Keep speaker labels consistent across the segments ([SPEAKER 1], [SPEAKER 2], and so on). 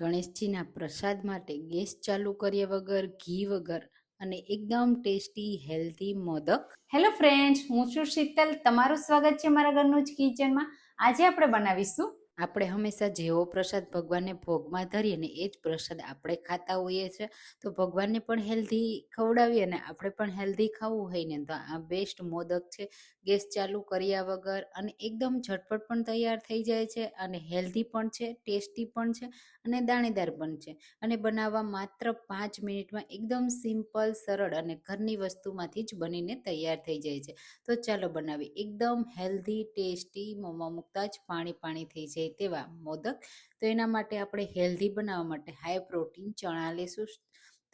[SPEAKER 1] ગણેશજીના પ્રસાદ માટે ગેસ ચાલુ કર્યા વગર, ઘી વગર અને એકદમ tasty, healthy, modak.
[SPEAKER 2] Hello friends હું છું શીતલ. તમારું સ્વાગત છે મારા ઘરનું જ કિચનમાં આજે આપણે બનાવીશું
[SPEAKER 1] આપણે હંમેશા જેવો પ્રસાદ ભગવાનને ભોગમાં ધરીએ ને એ જ પ્રસાદ આપણે ખાતા હોઈએ છીએ. તો ભગવાનને પણ હેલ્ધી ખવડાવીએ અને આપણે પણ હેલ્ધી ખાવું હોય ને તો આ બેસ્ટ મોદક છે. ગેસ ચાલુ કર્યા વગર અને એકદમ ઝટપટ પણ તૈયાર થઈ જાય છે અને હેલ્ધી પણ છે ટેસ્ટી પણ છે અને દાણેદાર પણ છે. અને બનાવવા માત્ર પાંચ મિનિટમાં એકદમ સિમ્પલ સરળ અને ઘરની વસ્તુમાંથી જ બનીને તૈયાર થઈ જાય છે. તો ચાલો બનાવી એકદમ હેલ્ધી ટેસ્ટી મોંમાં મૂકતા જ પાણી પાણી થઈ જાય. તેવા મોદક. તો એના માટે આપણે હેલ્ધી બનાવવા માટે હાઈ પ્રોટીન ચણા લેશું.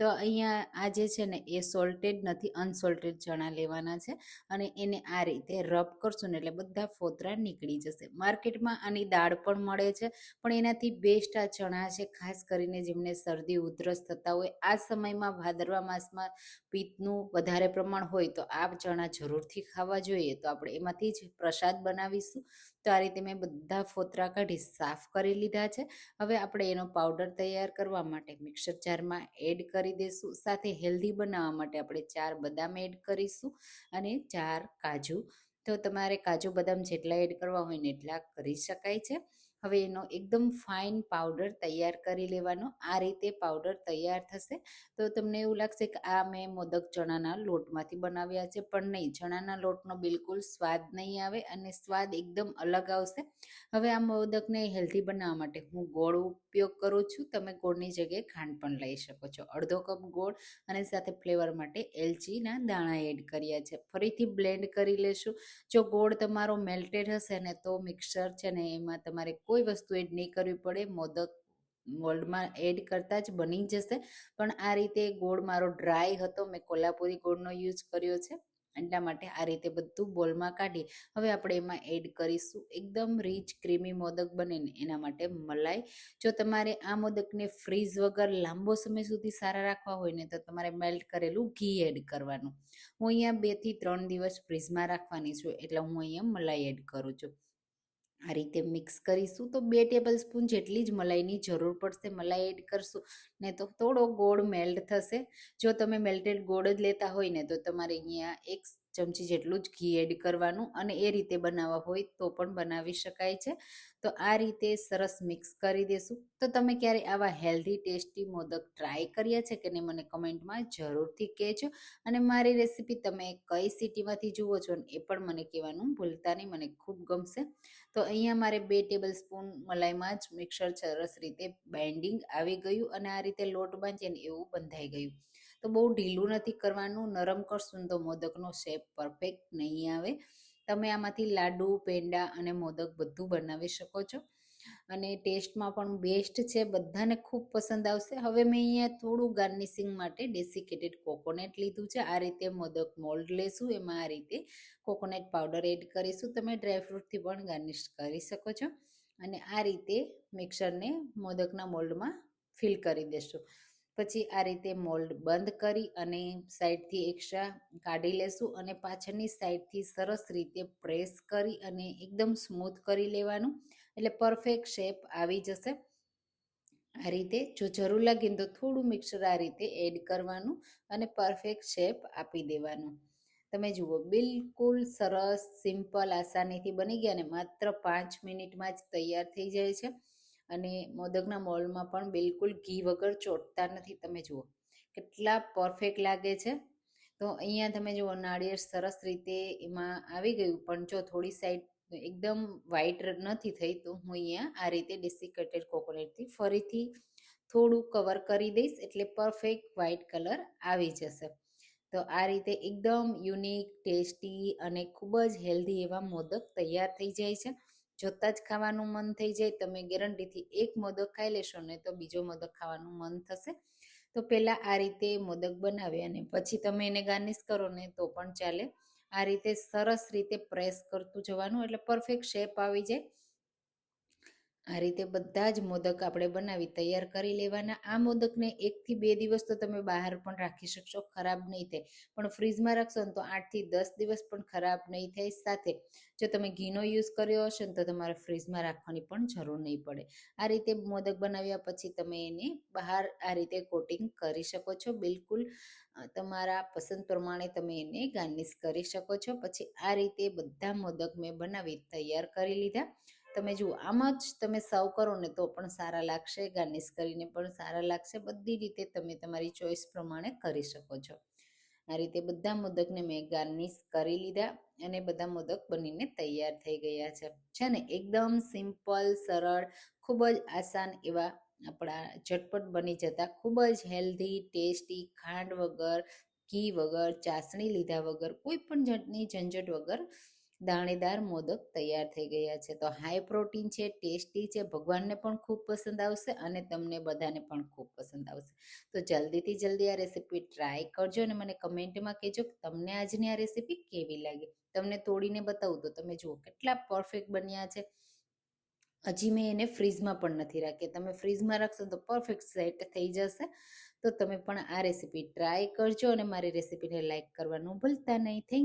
[SPEAKER 1] તો અહીંયા આ જે છે ને, એ સોલ્ટેડ નથી અનસોલ્ટેડ ચણા લેવાના છે અને એને આ રીતે રબ કરશું ને એટલે બધા ફોતરા નીકળી જશે. માર્કેટમાં આની દાળ પણ મળે છે, પણ એનાથી બેસ્ટ આ ચણા છે, ખાસ કરીને જેમને શરદી, ઉધરસ થતા હોય, આ સમયમાં ભાદરવા માસમાં પિત્તનું વધારે પ્રમાણ હોય તો આ ચણા જરૂરથી ખાવા જોઈએ. તો આપણે એમાંથી જ પ્રસાદ બનાવીશું. તો આ રીતે મેં બધા ફોતરા કાઢી સાફ કરી લીધા છે. હવે આપણે એનો પાવડર તૈયાર કરવા માટે મિક્સર જારમાં એડ કરી દઈશું સાથે હેલ્ધી બનાવવા માટે આપણે ચાર બદામ એડ કરીશું અને ચાર કાજુ. તો તમારે કાજુ બદામ જેટલા એડ કરવા હોય ને એટલા કરી શકાય છે. હવે એનો એકદમ ફાઇન પાવડર તૈયાર કરી લેવાનો. આ રીતે પાવડર તૈયાર થશે. તો તમને એવું લાગશે કે આ મેં મોદક ચણાના લોટમાંથી બનાવ્યા છે, પણ નહીં, ચણાના લોટનો બિલકુલ સ્વાદ નહીં આવે અને સ્વાદ એકદમ અલગ આવશે. હવે આ મોદકને હેલ્ધી બનાવવા માટે હું ગોળ ઉપયોગ કરું છું. તમે ગોળની જગ્યાએ ખાંડ પણ લઈ શકો છો. અડધો કપ ગોળ અને સાથે ફ્લેવર માટે એલચીના દાણા એડ કર્યા છે. ફરીથી બ્લેન્ડ કરી લેશું. જો ગોળ તમારો મેલ્ટેડ હશે ને, તો મિક્સર છે ને, એમાં તમારે કોઈ વસ્તુ એડ નહીં કરવી પડે, મોદક મોલ્ડમાં એડ કરતાં જ બની જશે. પણ આ રીતે ગોળ મારો ડ્રાય હતો, મેં કોલ્હાપુરી ગોળનો યુઝ કર્યો છે, એટલા માટે આ રીતે બધું બોલમાં કાઢી. હવે આપણે એમાં એડ કરીશું. એકદમ રીચ ક્રીમી મોદક બને ને એના માટે મલાઈ. જો તમારે આ મોદકને ફ્રીઝ વગર લાંબો સમય સુધી સારા રાખવા હોય ને, તો તમારે મેલ્ટ કરેલું ઘી એડ કરવાનું. હું અહીંયા બેથી ત્રણ દિવસ ફ્રીઝમાં રાખવાની છું, એટલે હું અહીંયા મલાઈ એડ કરું છું. આ રીતે મિક્સ કરીશું. તો બે ટેબલ સ્પૂન જેટલી જ મલાઈની જરૂર પડશે. મલાઈ એડ કરશું ને તો થોડો ગોળ મેલ્ટ થશે. જો તમે મેલ્ટેડ ગોળ જ લેતા હોય ને તો તમારે અહીંયા એક ચમચી જેટલું જ ઘી એડ કરવાનું અને એ રીતે બનાવવા હોય તો પણ બનાવી શકાય છે. તો આ રીતે સરસ મિક્સ કરી દેશું. તો તમે ક્યારે આવા હેલ્ધી ટેસ્ટી મોદક ટ્રાય કર્યા છે કે નહીં મને કમેન્ટમાં જરૂરથી કહેજો. અને મારી રેસીપી તમે કઈ સિટીમાંથી જુઓ છો ને એ પણ મને કહેવાનું ભૂલતા નહીં, મને ખૂબ ગમશે. તો અહીંયા મારે બે ટેબલ સ્પૂન મલાઈમાં જ મિક્સર સરસ રીતે બાઇન્ડિંગ આવી ગયું અને આ રીતે લોટ બાંધીને એવું બંધાઈ ગયું. તો બહુ ઢીલું નથી કરવાનું. નરમ કરશું તો મોદકનો શેપ પરફેક્ટ નહીં આવે. તમે આમાંથી લાડુ, પેંડા અને મોદક બધું બનાવી શકો છો. અને ટેસ્ટમાં પણ બેસ્ટ છે. બધાને ખૂબ પસંદ આવશે. હવે મેં અહીંયા થોડું ગાર્નિશિંગ માટે ડેસિકેટેડ કોકોનટ લીધું છે. આ રીતે મોદક મોલ્ડ લેશું. એમાં આ રીતે કોકોનટ પાવડર એડ કરીશું. તમે ડ્રાયફ્રૂટથી પણ ગાર્નિશ કરી શકો છો. અને આ રીતે મિક્સરને મોદકના મોલ્ડમાં ફિલ કરી દેશું. પછી આ રીતે મોલ્ડ બંધ કરી અને સાઈડથી એક્સ્ટ્રા કાઢી લેશું અને પાછળની સાઈડથી સરસ રીતે પ્રેસ કરી અને એકદમ સ્મૂથ કરી લેવાનું. એટલે પરફેક્ટ શેપ આવી જશે. આ રીતે જો જરૂર લાગે તો થોડું મિક્સર આ રીતે એડ કરવાનું અને પરફેક્ટ શેપ આપી દેવાનું. તમે જુઓ, બિલકુલ સરસ સિમ્પલ આસાનીથી બની ગયા ને માત્ર પાંચ મિનિટમાં જ તૈયાર થઈ જાય છે. અને મોદકના મોલમાં પણ બિલકુલ ઘી વગર ચોટતા નથી. તમે જુઓ, કેટલા પરફેક્ટ લાગે છે. તો અહીંયા તમે જુઓ, નાળિયેર સરસ રીતે એમાં આવી ગયું. પણ જો થોડી સાઈડ એકદમ વ્હાઈટ નથી થઈ, તો હું અહીંયા આ રીતે ડેસિકેટેડ કોકોનટથી ફરીથી થોડું કવર કરી દઈશ. એટલે પરફેક્ટ વ્હાઈટ કલર આવી જશે. તો આ રીતે એકદમ યુનિક ટેસ્ટી અને ખૂબ જ હેલ્ધી એવા મોદક તૈયાર થઈ જાય છે. જોતાં જ ખાવાનું મન થઈ જાય, તમે ગેરંટીથી એક મોદક ખાઈ લેશો, ને તો બીજો મોદક ખાવાનું મન થશે. તો પહેલાં આ રીતે મોદક બનાવી અને પછી તમે એને ગાર્નિશ કરો, ને તો પણ ચાલે. આ રીતે સરસ રીતે પ્રેસ કરતું જવાનું, એટલે પરફેક્ટ શેપ આવી જાય. આ રીતે બધા જ મોદક આપણે બનાવી, તૈયાર કરી લેવાના. આ મોદકને એકથી બે દિવસ તો તમે બહાર પણ રાખી શકશો, ખરાબ નહીં થાય. પણ ફ્રીજમાં રાખશો ને તો આઠથી દસ દિવસ પણ ખરાબ નહીં થાય. સાથે જો તમે ઘીનો યુઝ કર્યો હશે ને તો તમારે ફ્રીજમાં રાખવાની પણ જરૂર નહીં પડે. આ રીતે મોદક બનાવ્યા પછી તમે એને બહાર આ રીતે કોટિંગ કરી શકો છો. બિલકુલ તમારા પસંદ પ્રમાણે તમે એને ગાર્નિશ કરી શકો છો. પછી આ રીતે બધા મોદક મેં બનાવી, તૈયાર કરી લીધા. તમે જુઓ, આમ જ તમે સર્વ કરો ને તો પણ સારા લાગશે, ગાર્નિશ કરીને પણ સારા લાગશે, બધી રીતે તમે તમારી ચોઈસ પ્રમાણે કરી શકો છો. આ રીતે બધા મોદકને મેં ગાર્નિશ કરી લીધા અને બધા મોદક બનીને તૈયાર થઈ ગયા છે. છે ને, એકદમ સિમ્પલ, સરળ, ખૂબ જ આસાન એવા આપણા ઝટપટ બની જતા, ખૂબ જ હેલ્ધી, ટેસ્ટી ખાંડ વગર, ઘી વગર, ચાસણી લીધા વગર, કોઈ પણ જાતની ઝંઝટ વગર દાણેદાર મોદક તૈયાર થઈ ગયા છે. તો હાઈ પ્રોટીન છે ટેસ્ટી છે, ભગવાનને પણ ખૂબ પસંદ આવશે અને તમને બધાને પણ ખૂબ પસંદ આવશે. તો જલ્દીથી જલ્દી આ રેસીપી ટ્રાય કરજો અને મને કમેન્ટમાં કહેજો કે તમને આજની આ રેસીપી કેવી લાગી? તમને તોડીને બતાવું તો તમે જુઓ કેટલા પરફેક્ટ બન્યા છે. હજી મેં એને ફ્રીઝમાં પણ નથી રાખ્યા. તમે ફ્રીઝમાં રાખશો તો પરફેક્ટ સેટ થઈ જશે. તો તમે પણ આ રેસીપી ટ્રાય કરજો અને મારી રેસીપીને લાઇક કરવાનું ભૂલતા નહીં. થેન્ક